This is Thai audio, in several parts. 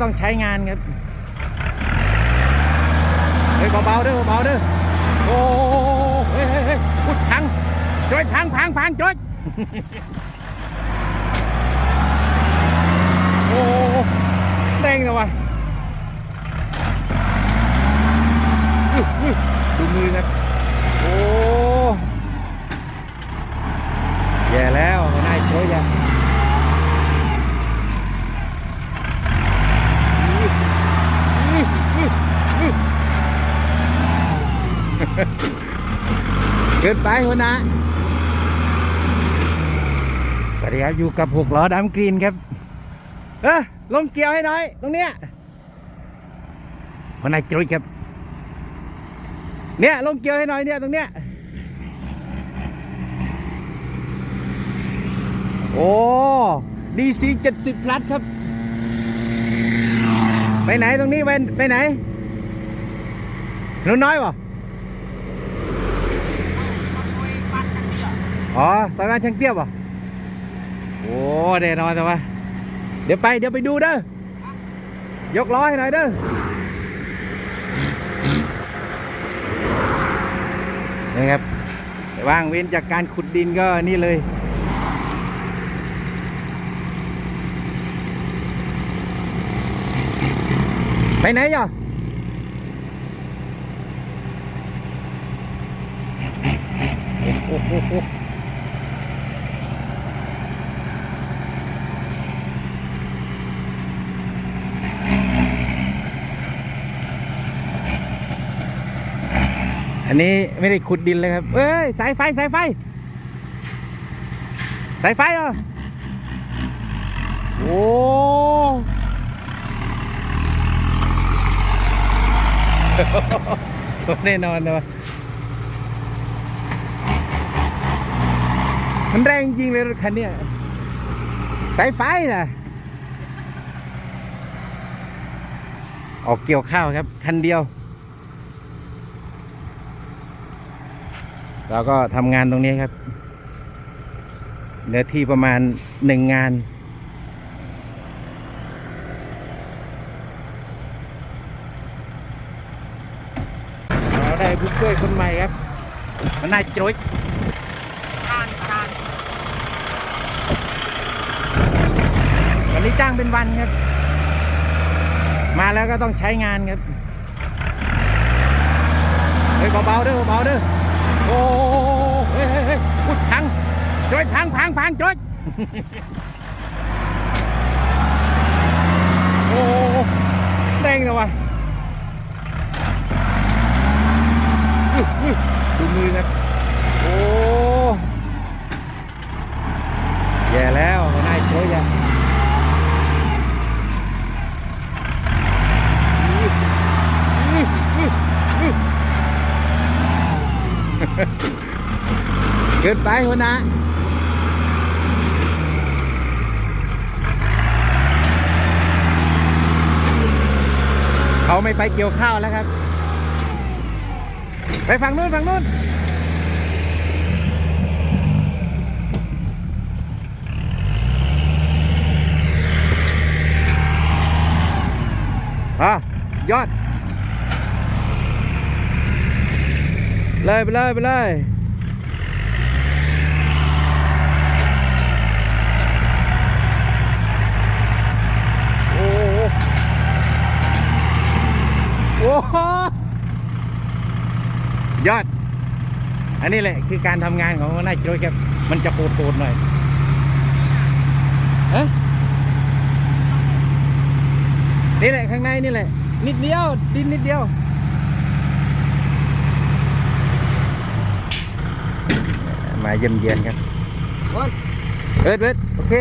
ต้องใช้งานครับเฮ้ยเบาๆเด้อเบาๆเด้อโอ้เฮ้ยเฮ้ยเฮ้ยอุ๊ยพังจอยพังพังพังจอยโอ้เด้งเลยวะอุ๊ยอุ๊ยดูมือครับโอ้แย่แล้วหัวหน้าโจ้ยอะ เกินไปหัวหน้าสวัสดีครับอยู่กับหกล้อดำกรีนครับ เออลงเกี่ยวให้หน่อย ตรงเนี้ยหัวหน้าจุ้ยครับ เนี่ยลงเกี่ยวให้หน่อยเนี่ยตรงเนี้ยโอ้ดีซีเจ็ดสิบพลัดครับ ไปไหนตรงนี้ไปไปไหนหนูน้อยป่ะ อ๋อสายบ้านช่างเตี้ยป่ะโอ้เดี๋ยวนอนแต่ว่าเดี๋ยวไปเดี๋ยวไปดูเด้อยกล้อให้หน่อยเด้อนี่ครับว่างเว้นจากการขุดดินก็นี่เลยไปไหนอะโอ้โห อันนี้ไม่ได้ขุดดินเลยครับ เอ้ยสายไฟสายไฟ สายไฟเหรอโอ้แน่นอนเลยวะมันแรงจริงเลยรถคันเนี้ยสายไฟนะออกเกี่ยวข้าวครับ คันเดียว เราก็ทำงานตรงนี้ครับเนื้อที่ประมาณหนึ่งงาน เราได้ผู้ช่วยคนใหม่ครับมันน่าโจยวันนี้จ้างเป็นวันครับ มาแล้วก็ต้องใช้งานครับ เฮ้ยเบาๆเด้อเบาๆเด้อ โอ้เฮ้ยเฮ้ยยอุ๊ยพังโจยพังพังพังโจยโอ้เด้งเลยวะอุ๊ยอุ๊ยดูมือครับโอ้แย่แล้วหัวหน้าโจ้ยอะอุ๊ยอุ๊ยอุ๊ยอุ๊ย เกินไปหัวหน้าเขาไม่ไปเกี่ยวข้าวแล้วครับ ไปฝั่งนู้นฝั่งนู้นอะยอด เลยไปเลยไปเลยโอ้โหโอ้โห ยอด อันนี้แหละคือการทำงานของหัวหน้าโจ้ยครับ มันจะโหดๆหน่อยเอ๊ะนี่แหละข้างในนี่แหละ นิดเดียว ดินนิดเดียวมาเยี่ยมเยียนครับเอิดเอิดโอเค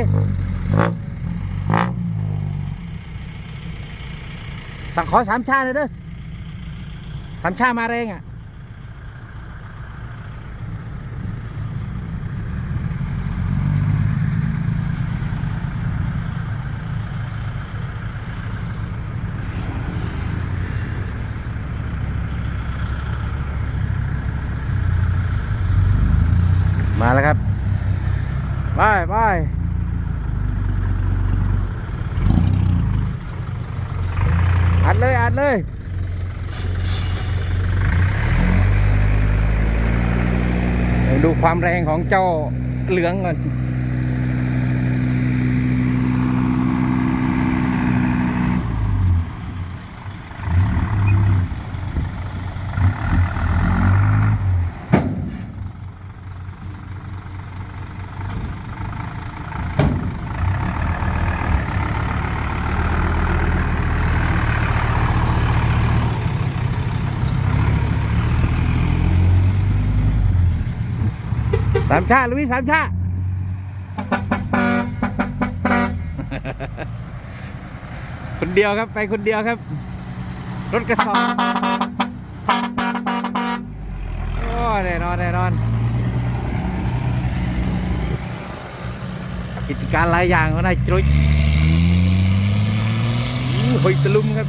สั่งขอสามชาเลยเด้อสามชามาแรงอะ แล้วครับไปไปอัดเลยอัดเลยดูความแรงของเจ้าเหลืองก่อน สามชาติลุยสามชาติคนเดียวครับไปคนเดียวครับ รถกระสอบโอ้แน่นอนแน่นอน กิจการหลายอย่างของนาจุยหอยตะลุมครับ